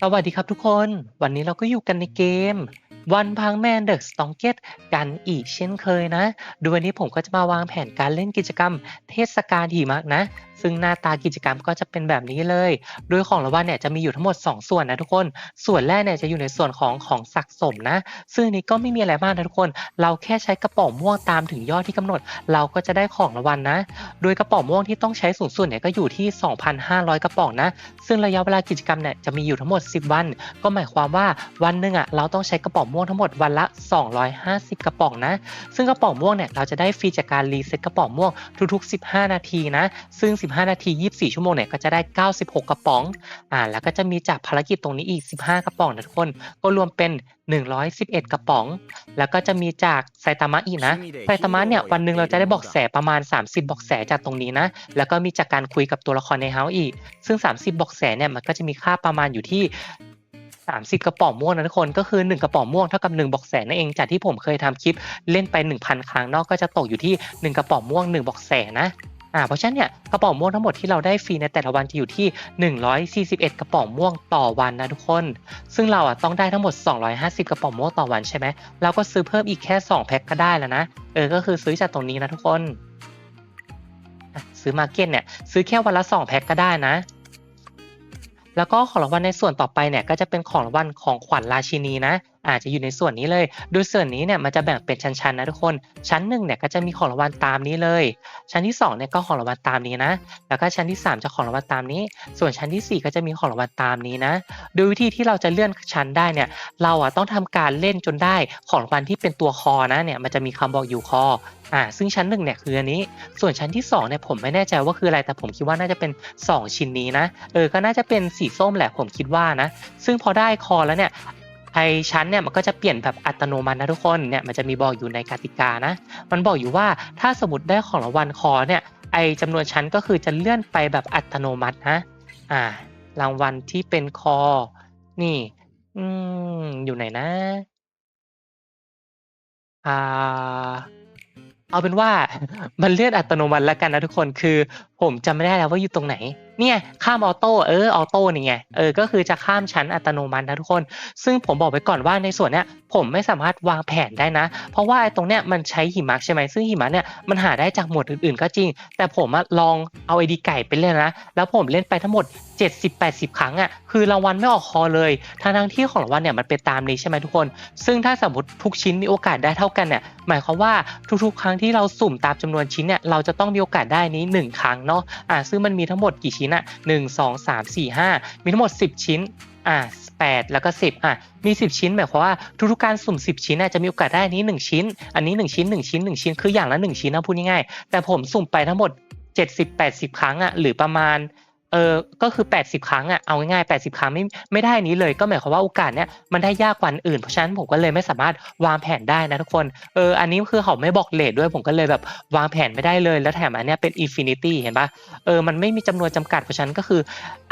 สวัสดีครับทุกคน วันนี้เราก็อยู่กันในเกม วันพังแมนเดอะสตองเกตกันอีกเช่นเคยนะโดยวันนี้ผมก็จะมาวางแผนการเล่นกิจกรรม เทศกาลหิมะนะ ซึ่งหน้าตากิจกรรมก็จะเป็นแบบนี้เลย โดยของรางวัลเนี่ยจะมีอยู่ทั้งหมด 2 ส่วนนะทุกคน ส่วนแรกเนี่ยจะอยู่ในส่วนของของสะสมนะ ซึ่งนี้ก็ไม่มีอะไรมากนะทุกคน เราแค่ใช้กระป๋องม่วงตามถึงยอดที่กำหนด เราก็จะได้ของรางวัลนะ โดยกระป๋องม่วงที่ต้องใช้สูงสุดเนี่ยก็อยู่ที่ 2,500 กระป๋องนะ ซึ่งระยะเวลากิจกรรมเนี่ยจะมีอยู่ทั้งหมด 10 วัน ก็หมายความว่าวันหนึ่งอะเราต้องใช้กระป๋องม่วงทั้งหมดวันละ 250 กระป๋องนะ ซึ่งกระป๋องม่วงเนี่ยเราจะได้ฟรีจากการรีเซ็ตกระป๋องม่วงทุกๆ 15 นาทีนะ ซึ่ง 15 นาที 24 ชั่วโมงเนี่ยก็จะได้ 96 กระป๋อง อ่า แล้วก็จะมีจากภารกิจตรงนี้อีก 15 กระป๋องนะทุกคน ก็รวมเป็น 111 กระป๋อง แล้วก็จะมีจากไซตามะอีกนะ ไซตามะเนี่ยวันหนึ่งเราจะได้บอกแสประมาณ 30 บอกแสจากตรงนี้นะ แล้วก็มีจากการคุยกับตัวละครในเฮาอีก ซึ่ง 30 บอกแสเนี่ยมันก็จะมีค่าประมาณอยู่ที่ 30กระป๋องม่วงนะทุกคนก็คือ1กระป๋องม่วงเท่ากับ1บอกแสนนั่นเองจากที่ผมเคยทำคลิปเล่นไป1,000ครั้งนอกก็จะตกอยู่ที่1กระป๋องม่วง1บอกแสนนะอ่าเพราะฉะนั้นเนี่ยกระป๋องม่วงทั้งหมดที่เราได้ฟรีในแต่ละวันจะอยู่ที่ 141 กระป๋องม่วงต่อวันนะทุกคน ซึ่งเราอะต้องได้ทั้งหมด 250 กระป๋องม่วงต่อวันใช่ไหมเราก็ซื้อเพิ่มอีกแค่ 2 แพ็คก็ได้แล้วนะ เออ ก็คือซื้อจากตรงนี้นะทุกคน ซื้อมาร์เก็ตเนี่ยซื้อแค่วันละ 2 แพ็คก็ได้นะ แล้วก็ของรางวัลในส่วนต่อไปเนี่ยก็จะเป็นของรางวัลของขวัญราชินีนะ อาจจะอยู่ในส่วนนี้เลย โดยส่วนนี้เนี่ยมันจะแบ่งเป็นชั้นๆนะทุกคน ชั้นหนึ่งเนี่ยก็จะมีของรางวัลตามนี้เลย ชั้นที่สองเนี่ยก็ของรางวัลตามนี้นะ แล้วก็ชั้นที่สามจะของรางวัลตามนี้ ส่วนชั้นที่สี่ก็จะมีของรางวัลตามนี้นะ โดยวิธีที่เราจะเลื่อนชั้นได้เนี่ย เราอะต้องทำการเล่นจนได้ของรางวัลที่เป็นตัวคอนะเนี่ยมันจะมีคำบอกอยู่คออ่าซึ่งชั้นหนึ่งเนี่ยคืออันนี้ ส่วนชั้นที่สองเนี่ยผมไม่แน่ใจว่าคืออะไรแต่ผมคิดว่าน่าจะเป็น 2 ชิ้นนี้นะ เออก็น่าจะเป็นสีส้มแหละผมคิดว่านะ ซึ่งพอได้คอแล้วเนี่ย ไอชั้นเนี่ยมันก็จะเปลี่ยนแบบอัตโนมัตินะทุกคนเนี่ยมันจะมีบอกอยู่ในกติกานะ มันบอกอยู่ว่าถ้าสมมติได้ของรางวัลคอเนี่ยไอจำนวนชั้นก็คือจะเลื่อนไปแบบอัตโนมัตินะอ่ารางวัลที่เป็นคอ นี่อืมอยู่ไหนนะอ่าเอาเป็นว่ามันเลื่อนอัตโนมัติแล้วกันนะทุกคนคือผมจำไม่ได้แล้วว่าอยู่ตรงไหน เนี่ยข้ามออโต้เออออโต้นี่ไงเออก็คือจะข้ามชั้นอัตโนมัตินะทุกคน ซึ่งผมบอกไว้ก่อนว่าในส่วนเนี้ยผมไม่สามารถวางแผนได้นะ เพราะว่าไอ้ตรงเนี้ยมันใช้หิมะใช่ไหมซึ่งหิมะเนี่ยมันหาได้จากหมวดอื่นๆ ก็จริง แต่ผมลองเอาไอดีไก่ไปเล่นนะ แล้วผมเล่นไปทั้งหมด 70-80 ครั้งอะคือรางวัลไม่ออกคอเลยทั้งทั้งที่ของรางวัลเนี่ยมันเป็นตามนี้ใช่ไหมทุกคน ซึ่งถ้าสมมติทุกชิ้นมีโอกาสได้เท่ากันเนี่ยหมายความว่าทุกๆ ครั้งที่เราสุ่มตามจำนวนชิ้นเนี่ยเราจะต้องมีโอกาสได้นี้ 1 ครั้งเนาะอ่าซึ่งมันมีทั้งหมดกี่ชิ้นอะหนึ่งสองสามสี่ห้ามีทั้งหมด 10 ชิ้นอ่าแปดแล้วก็ 10อะมี 10 ชิ้นหมายความว่าทุกๆการสุ่ม 10 ชิ้นจะมีโอกาสได้นนี้ 1 ชิ้น อันนี้ 1 ชิ้น 1 ชิ้น 1 ชิ้น คืออย่างละ 1 ชิ้นนะพูดง่ายๆแต่ผมสุ่มไปทั้งหมด 70-80 ครั้งอะหรือประมาณ เออก็คือ 80 ครั้งอะ เอาง่ายๆ 80 ครั้งไม่ไม่ได้นี้เลย ก็หมายความว่าโอกาสเนี้ยมันได้ยากกว่าอื่น เพราะฉะนั้นผมก็เลยไม่สามารถวางแผนได้นะทุกคน เออ อันนี้คือเขาไม่บอกเลทด้วย ผมก็เลยแบบวางแผนไม่ได้เลย แล้วแถมอันเนี้ยเป็นอินฟินิตี้เห็นปะเออ มันไม่มีจำนวนจำกัด เพราะฉะนั้นก็คือ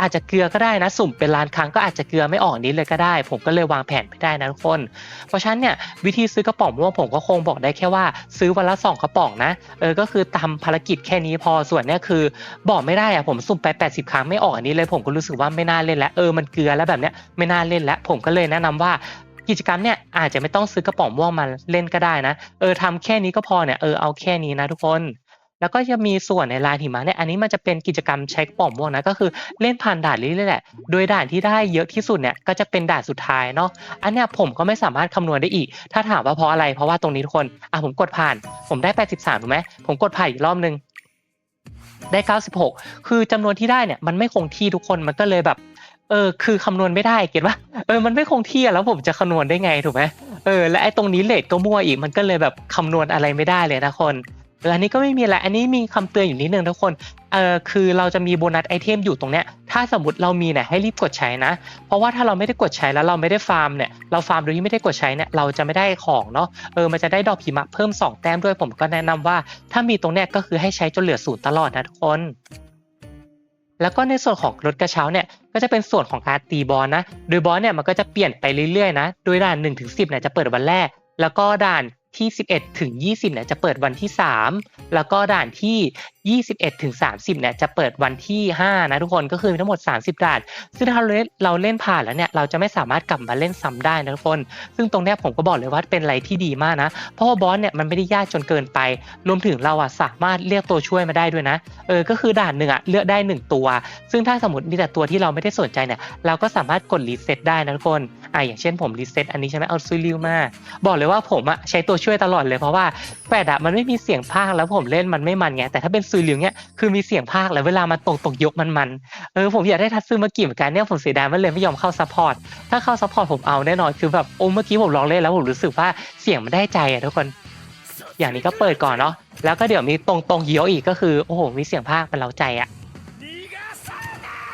อาจจะเกลือก็ได้นะ สุ่มเป็นล้านครั้งก็อาจจะเกลือไม่ออกนี้เลยก็ได้ ผมก็เลยวางแผนไม่ได้นะทุกคน เพราะฉะนั้นเนี่ยวิธีซื้อกระป๋องม่วงผมก็คงบอกได้แค่ว่า ซื้อวันละสองกระป๋องนะ เออ ก็คือทำภารกิจแค่นี้พอ ส่วนเนี่ยคือบอกไม่ได้อะผมสุ่มไป 80ครั้งไม่ออกอันนี้เลยผมก็รู้สึกว่าไม่น่าเล่นแล้วเออมันเกลือแล้วแบบเนี้ยไม่น่าเล่นแล้วผมก็เลยแนะนำว่ากิจกรรมเนี่ยอาจจะไม่ต้องซื้อกระป๋องม่วงมาเล่นก็ได้นะ เออทำแค่นี้ก็พอเนี่ยเออเอาแค่นี้นะทุกคน แล้วก็จะมีส่วนในลานหิมะเนี่ยอันนี้มันจะเป็นกิจกรรมใช้กระป๋องม่วงนะก็คือเล่นผ่านด่านเรื่อยๆแหละโดยด่านที่ได้เยอะที่สุดเนี่ยก็จะเป็นด่านสุดท้ายเนาะอันเนี้ยผมก็ไม่สามารถคำนวณได้อีก ถ้าถามว่าเพราะอะไรเพราะว่าตรงนี้ทุกคนอะผมกดผ่าน ผมได้ 83ถูกไหมผมกดผ่านอีกรอบนึง ได้ 96 คือจำนวนที่ได้เนี่ยมันไม่คงที่ทุกคนมันก็เลยแบบเออคือคำนวณไม่ได้เก็ตปะเออมันไม่คงที่แล้วผมจะคำนวณได้ไงถูกไหมเออและไอ้ตรงนี้เลทก็มั่วอีกมันก็เลยแบบคำนวณอะไรไม่ได้เลยนะคน อออันนี้ก็ไม่มีอะไรอันนี้มีคำเตือนอยู่นิดนึงทุกคนเออคือเราจะมีโบนัสไอเทมอยู่ตรงเนี้ยถ้าสมมติเรามีเนี่ยให้รีบกดใช้นะ เพราะว่าถ้าเราไม่ได้กดใช้แล้วเราไม่ได้ฟาร์มเนี่ยเราฟาร์มโดยที่ไม่ได้กดใช้เนี่ยเราจะไม่ได้ของเนาะเออมันจะได้ดอกหิมะเพิ่ม 2 แต้มด้วยผมก็แนะนำว่า ถ้ามีตรงเนี้ยก็คือให้ใช้จนเหลือศูนย์ตลอดนะทุกคนแล้วก็ในส่วนของรถกระเช้าเนี่ยก็จะเป็นส่วนของการตีบอลนะ โดยบอลเนี่ยมันก็จะเปลี่ยนไปเรื่อยๆนะ โดยด่าน1ถึง10เนี่ยจะเปิดวันแรก แล้วก็ด่าน ที่ 11 ถึง 20เนี่ยจะเปิดวันที่ 3 แล้วก็ด่านที่ 21ถึง30เนี่ยจะเปิดวันที่ 5 นะทุกคนก็คือมีทั้งหมด 30ด่าน ซึ่งถ้าเราเล่นเราเล่นผ่านแล้วเนี่ยเราจะไม่สามารถกลับมาเล่นซ้ำได้นะทุกคน ซึ่งตรงนี้ผมก็บอกเลยว่าเป็นอะไรที่ดีมากนะ เพราะว่าบอสเนี่ยมันไม่ได้ยากจนเกินไป รวมถึงเราอะสามารถเรียกตัวช่วยมาได้ด้วยนะ เออก็คือด่านหนึ่งอะเลือกได้หนึ่งตัว ซึ่งถ้าสมมติมีแต่ตัวที่เราไม่ได้สนใจเนี่ยเราก็สามารถกดรีเซ็ตได้นะทุกคนอ่าอย่างเช่นผมรีเซ็ตอันนี้ใช่ไหมเอาซุยริวมาบอกเลยว่าผมอะใช้ตัวช่วยตลอดเลยเพราะว่าแปดอะมันไม่มีเสียงพากแล้วผมเล่นมันไม่มันไงแต่ถ้าเป็นซุยริวเนี่ยคือมีเสียงพากย์แล้วเวลามันตกตกยกมันมันเออผมอยากได้ทัตซึมากิเหมือนกันเนี่ยผมเสียดายมันเลยไม่ยอมเข้าซัพพอร์ตถ้าเข้าซัพพอร์ตผมเอาแน่นอนคือแบบโอ้เมื่อกี้ผมลองเล่นแล้วผมรู้สึกว่าเสียงมันได้ใจอะทุกคน อย่างนี้ก็เปิดก่อนเนาะแล้วก็เดี๋ยวมีตรงตรงๆเยียวอีกก็คือโอ้โหมีเสียงภาคมันเล้าใจอะ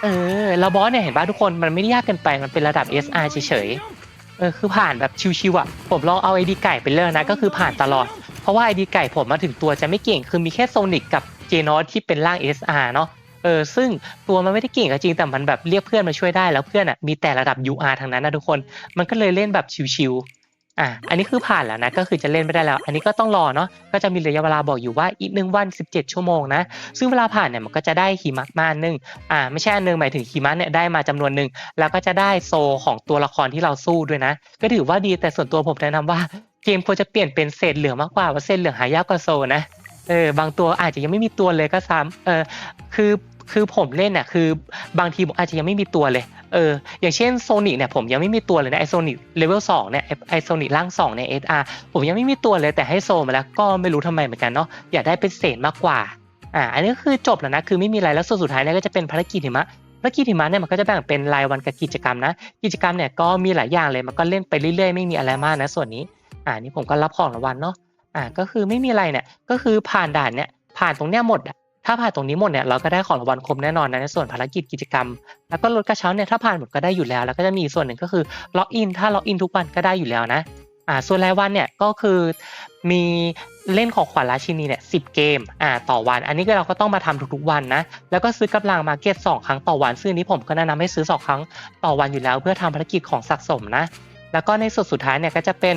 เออแล้วบอสเนี่ยเห็นป่ะทุกคนมันไม่ได้ยากเกินไปมันเป็นระดับ SR เฉยๆเออคือผ่านแบบชิวๆอะผมลองเอาไอดีไก่ไปเล่นนะก็คือผ่านตลอดเพราะว่าไอดีไก่ผมมาถึงตัวจะไม่เก่งคือมีแค่โซนิกกับ เจนอสที่เป็นร่าง SR เนาะเออซึ่งตัวมันไม่ได้เก่งก็จริงแต่มันแบบเรียกเพื่อนมาช่วยได้แล้วเพื่อนอะมีแต่ระดับ UR ทั้งนั้นนะทุกคน มันก็เลยเล่นแบบชิวๆอะอันนี้คือผ่านแล้วนะก็คือจะเล่นไม่ได้แล้ว อันนี้ก็ต้องรอเนาะก็จะมีระยะเวลาบอกอยู่ว่าอีกหนึ่งวัน 17 ชั่วโมงนะซึ่งเวลาผ่านเนี่ยมันก็จะได้หิมะมาหนึ่งอ่าไม่ใช่อันหนึงหมายถึงหิมะเนี่ยได้มาจำนวนหนึ่งแล้วก็จะได้โซของตัวละครที่เราสู้ด้วยนะ ก็ถือว่าดีแต่ส่วนตัวผมแนะนำว่าเกมควรจะเปลี่ยนเป็นเศษเหลืองมากกว่าว่าเศษเหลืองหายากกว่าโซนะ เออบางตัวอาจจะยังไม่มีตัวเลยก็ซ้ำเออคือคือผมเล่นน่ะคือบางทีผมอาจจะยังไม่มีตัวเลย เออ อย่างเช่นโซนิเนี่ยผมยังไม่มีตัวเลยนะไอโซนิเลเวลสองเนี่ยไอโซนิร่างสองเนี่ยเอสอาร์ผมยังไม่มีตัวเลยแต่ให้โซมาแล้วก็ไม่รู้ทำไมเหมือนกันเนาะอยากได้เป็นเศษมากกว่าอ่าอันนี้คือจบแล้วนะคือไม่มีอะไรแล้วส่วนสุดท้ายเนี่ยก็จะเป็นภารกิจหิมะภารกิจหิมะเนี่ยมันก็จะแบ่งเป็นรายวันกับกิจกรรมนะ กิจกรรมเนี่ยก็มีหลายอย่างเลยมันก็เล่นไปเรื่อยๆ ไม่มีอะไรมากนะส่วนนี้อ่านี่ผมก็รับของรางวัลเนาะ อ่าก็คือไม่มีอะไรเนี่ยก็คือผ่านด่านเนี่ยผ่านตรงเนี้ยหมดอะถ้าผ่านตรงนี้หมดเนี่ยเราก็ได้ของรางวัลครบแน่นอนนะในส่วนภารกิจกิจกรรม แล้วก็รถกระเช้าเนี่ยถ้าผ่านหมดก็ได้อยู่แล้ว แล้วก็จะมีส่วนหนึ่งก็คือล็อกอินถ้าล็อกอินทุกวันก็ได้อยู่แล้วนะอ่าส่วนรายวันเนี่ยก็คือมีเล่นของขวัญราชินีเนี่ยสิเกมอ่าต่อวัน อันนี้ก็เราก็ต้องมาทำทุกๆวันนะแล้วก็ซื้อกำลังมาเก็ตสองครั้งต่อวันซึ่งอันนี้ผมก็แนะนำให้ซื้อสองครั้งต่อวันอยู่แล้ว เพื่อทำภารกิจของสะสมนะแล้วก็ในส่วนสุดท้ายเนี่ยก็จะเป็น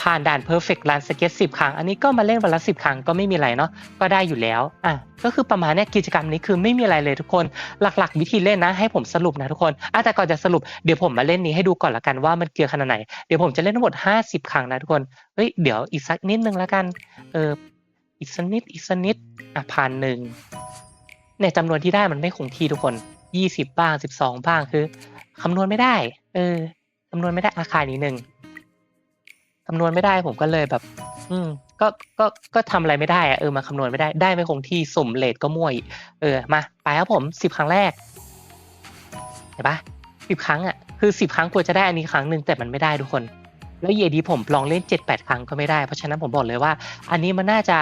ผ่านด่าน perfect run skate 10 ครั้ง อันนี้ก็มาเล่นวันละ 10 ครั้งก็ไม่มีอะไรเนาะก็ได้อยู่แล้วอะก็คือประมาณเนี้ยกิจกรรมนี้คือไม่มีอะไรเลยทุกคนหลักๆ วิธีเล่นนะให้ผมสรุปนะทุกคนอะแต่ก่อนจะสรุปเดี๋ยวผมมาเล่นนี้ให้ดูก่อนละกันว่ามันเกลือขนาดไหนเดี๋ยวผมจะเล่นทั้งหมด 50 ครั้งนะทุกคนเฮ้ยเดี๋ยวอีกสักนิดนึงละกันเอออีกสักนิดอีกสักนิดอะผ่านหนึ่งเนี่ยจำนวนที่ได้มันไม่คงที่ทุกคน 20 บ้าง 12 บ้างคือคำนวณไม่ได้ เออคำนวณไม่ได้อาคารนี้หนึ่ง คำนวณไม่ได้ผมก็เลยแบบ อืม ก็ก็ก็ทำอะไรไม่ได้อะเออมาคำนวณไม่ได้ได้ไม่คงที่สุ่มเลทก็มั่วอีกเออมาไปครับผมสิบครั้งแรกเห็นปะสิบครั้งอะคือสิบครั้งควรจะได้อันนี้ครั้งหนึ่งแต่มันไม่ได้ทุกคน แล้วเยดีผมลองเล่นเจ็ดแปดครั้งก็ไม่ได้เพราะฉะนั้นผมบอกเลยว่า อันนี้มันน่าจะ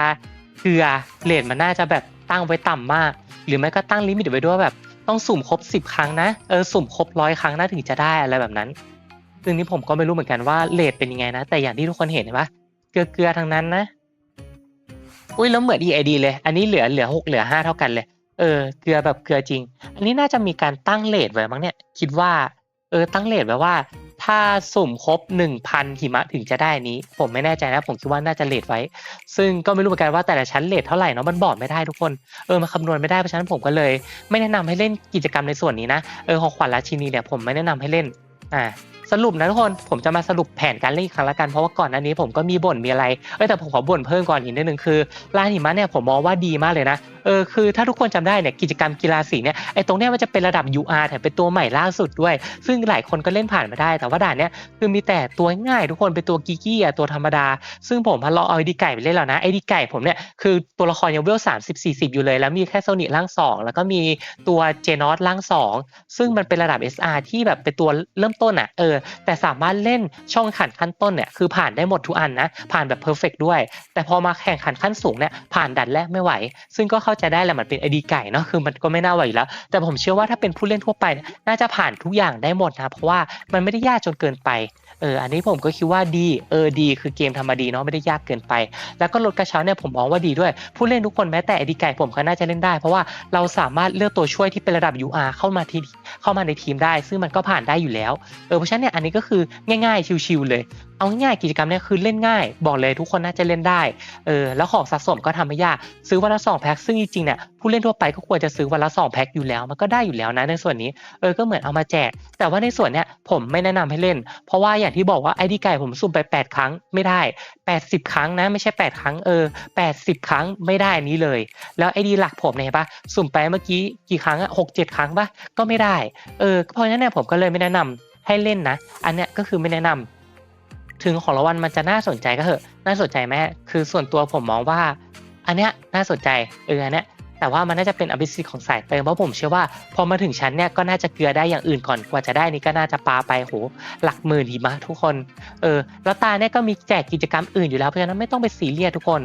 เกลือเลทมันน่าจะแบบตั้งไว้ต่ำมาก หรือไม่ก็ตั้งลิมิตไว้ด้วยแบบต้องสุ่มครบสิบครั้งนะเออสุ่มครบร้อยครั้งนะถึงจะได้อะไรแบบนั้น ซึ่งนี่ผมก็ไม่รู้เหมือนกันว่าเลทเป็นยังไงนะ แต่อย่างที่ทุกคนเห็นเห็นปะเกลือเกลือทั้งนั้นนะ อุ้ยแล้วเหมือน EID เลย อันนี้เหลือเหลือหกเหลือห้าเท่ากันเลย เออเกลือแบบเกลือจริง อันนี้น่าจะมีการตั้งเลทไว้มั้งเนี่ย คิดว่า เออตั้งเลทไว้ว่า ถ้าสุ่มครบหนึ่งพันหิมะถึงจะได้นนี้ ผมไม่แน่ใจนะ ผมคิดว่าน่าจะเลทไว้ ซึ่งก็ไม่รู้เหมือนกันว่าแต่ละชั้นเลทเท่าไหร่เนาะมันบอกไม่ได้ทุกคน เออมาคำนวณไม่ได้เพราะฉะนั้นผมก็เลย ไม่แนะนำให้เล่นกิจกรรมในส่วนนี้นะ เออของขวัญราชินีเนี่ยผมไม่แนะนำให้เล่น อ่า สรุปนะทุกคนผมจะมาสรุปแผนการเล่นอีกครั้งละกันเพราะว่าก่อนอันนี้ผมก็มีบ่นมีอะไรเอ้ยแต่ผมขอบ่นเพิ่มก่อนอีกนิดนึงคือลานหิมะเนี่ยผมมองว่าดีมากเลยนะ เออคือถ้าทุกคนจำได้เนี่ยกิจกรรมกีฬาสีเนี่ยไอ้ตรงเนี้ยมันจะเป็นระดับ UR แถมเป็นตัวใหม่ล่าสุดด้วย ซึ่งหลายคนก็เล่นผ่านมาได้ แต่ว่าด่านเนี้ยคือมีแต่ตัวง่ายทุกคนเป็นตัวกีกี้อะตัวธรรมดา ซึ่งผมพอลอเอาไอดีไก่ไปเล่นแล้วนะไอดีไก่ผมเนี่ยคือตัวละครยังเวลสามสิบสี่สิบอยู่เลยแล้วมีแค่โซนิร่างสองแล้วก็มีตัวเจนอสร่างสองซึ่งมันเป็นระดับ SR ที่แบบเป็นตัวเริ่มต้นอะเออแต่สามารถเล่นช่องข่งขันขั้นต้นเนี่ยคือผ่านได้หมดทุกอันนะผ่านแบบเพอร์เฟกด้วย แต่พอมาแข่งขันขั้นสูงเนี่ยผ่านดันแรกไม่ไหว ซึ่งก็เข้าใจได้แหละมันเป็นไอดีไก่เนาะคือมันก็ไม่น่าไหวแล้ว แต่ผมเชื่อว่าถ้าเป็นผู้เล่นทั่วไป น่าจะผ่านทุกอย่างได้หมดนะเพราะว่ามันไม่ได้ยากจนเกินไปเอออันนี้ผมก็คิดว่าดีเออดี คือเกมทำมาดีเนาะไม่ได้ยากเกินไป แล้วก็รถกระเช้าเนี่ยผมมองว่าดีด้วย ผู้เล่นทุกคนแม้แต่ไอดีไก่ผมก็น่าจะเล่นได้ เพราะว่าเราสามารถเลือกตัวช่วยที่เป็นระดับ UR เข้ามาที่เข้ามาในทีมได้ ซึ่งมันก็ผ่านได้อยู่แล้วเออเพราะฉะนั้นเนี่ยเนี่ยอันนี้ก็คือง่ายๆชิวๆเลย เอาง่ายๆกิจกรรมเนี่ยคือเล่นง่าย บอกเลยทุกคนน่าจะเล่นได้เออแล้วของสะสมก็ทำไม่ยากซื้อวันละสองแพ็คซึ่งจริงๆเนี่ยผู้เล่นทั่วไปก็ควรจะซื้อวันละสองแพ็คอยู่แล้ว มันก็ได้อยู่แล้วนะในส่วนนี้เออก็เหมือนเอามาแจก แต่ว่าในส่วนเนี้ยผมไม่แนะนำให้เล่น เพราะว่าอย่างที่บอกว่าไอดีไก่ผมสุ่มไป 8 ครั้งไม่ได้ 80 ครั้งนะไม่ใช่ 8 ครั้งเออ80 ครั้งไม่ได้อันนี้เลย แล้วไอดีหลักผมเนี่ยเห็นปะสุ่มไปเมื่อกี้กี่ครั้งอะหกเจ็ดครั้งปะก็ไม่ได้เออเพราะฉะนั้นเนี่ยผมก็เลยไม่แนะนำให้เล่นนะ อันเนี้ยก็คือไม่แนะนำ ถึงของรางวัลมันจะน่าสนใจก็เถอะ น่าสนใจไหมคือส่วนตัวผมมองว่า อันเนี้ยน่าสนใจเอออันเนี้ยแต่ว่ามันน่าจะเป็นอภิสิทธิ์ของสายเติมเพราะผมเชื่อว่าพอมาถึงชั้นเนี่ยก็น่าจะเกลือได้อย่างอื่นก่อนกว่าจะได้นี่ก็น่าจะปาไปโหหลักหมื่นดีมากทุกคนเออแล้วตาเนี่ยก็มีแจกกิจกรรมอื่นอยู่แล้วเพราะฉะนั้นไม่ต้องไปซีเรียสทุกคน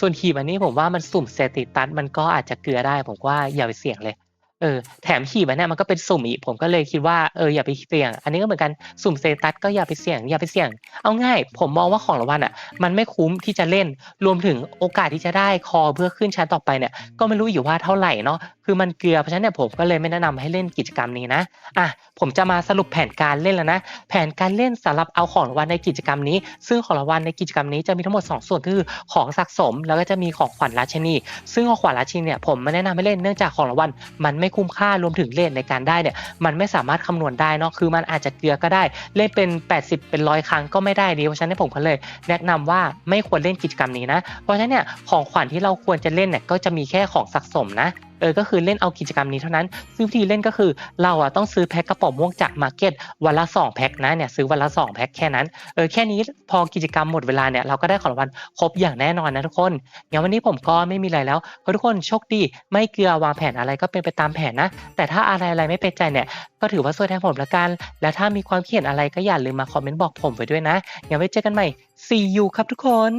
ส่วนขีบอันนี้ผมว่ามันสุ่มเซติตัสมันก็อาจจะเกลือได้ผมว่าอย่าไปเสี่ยงเลย เออแถมขีบอันเนี่ยมันก็เป็นสุ่มอีกผมก็เลยคิดว่าเอออย่าไปเสี่ยง อันนี้ก็เหมือนกันสุ่มเซตัสก็อย่าไปเสี่ยง อย่าไปเสี่ยง เอาง่าย ผมมองว่าของรางวัลอะ มันไม่คุ้มที่จะเล่นรวมถึงโอกาสที่จะได้คอเพื่อขึ้นชั้นต่อไปเนี่ยก็ไม่รู้อยู่ว่าเท่าไหร่เนาะ คือมันเกลือ เพราะฉะนั้นเนี่ยผมก็เลยไม่แนะนำให้เล่นกิจกรรมนี้นะ อะ ผมจะมาสรุปแผนการเล่นแล้วนะ แผนการเล่นสำหรับเอาของรางวัลในกิจกรรมนี้ ซึ่งของรางวัลในกิจกรรมนี้จะมีทั้งหมด 2 ส่วนคือของสะสม แล้วก็จะมีของขวัญราชินี ซึ่งของขวัญราชินีเนี่ยผมไม่แนะนำให้เล่นเนื่องจากของรางวัลมันไม่คุ้มค่ารวมถึงเลทในการได้เนี่ยมันไม่สามารถคำนวณได้เนาะ คือมันอาจจะเกลือก็ได้ เล่นเป็น 80 เป็นร้อยครั้งก็ไม่ได้ดี เพราะฉะนั้นผมก็เลยแนะนำว่าไม่ควรเล่นกิจกรรมนี้นะ เพราะฉะนั้นเนี่ยของขวัญที่เราควรจะเล่นเนี่ยก็จะมีแค่ของสะสมนะ เออก็คือเล่นเอากิจกรรมนี้เท่านั้นซึ่งวิธีเล่นก็คือเราอะต้องซื้อแพ็คกระป๋องม่วงจากมาร์เก็ตวันละ2แพ็คนะเนี่ยซื้อวันละ2แพ็คแค่นั้นเออแค่นี้พอกิจกรรมหมดเวลาเนี่ยเราก็ได้ของรางวัลครบอย่างแน่นอนนะทุกคนงั้นวันนี้ผมก็ไม่มีอะไรแล้วขอทุกคนโชคดี ไม่เกลือวางแผนอะไรก็เป็นไปตามแผนนะ แต่ถ้าอะไรอะไรไม่เป็นใจเนี่ยก็ถือว่าสวนแทนผมละกัน และถ้ามีความคิดเห็นอะไรก็อย่าลืมมาคอมเมนต์บอกผมไว้ด้วยนะงั้นไว้เจอกันใหม่ see you ครับทุกคน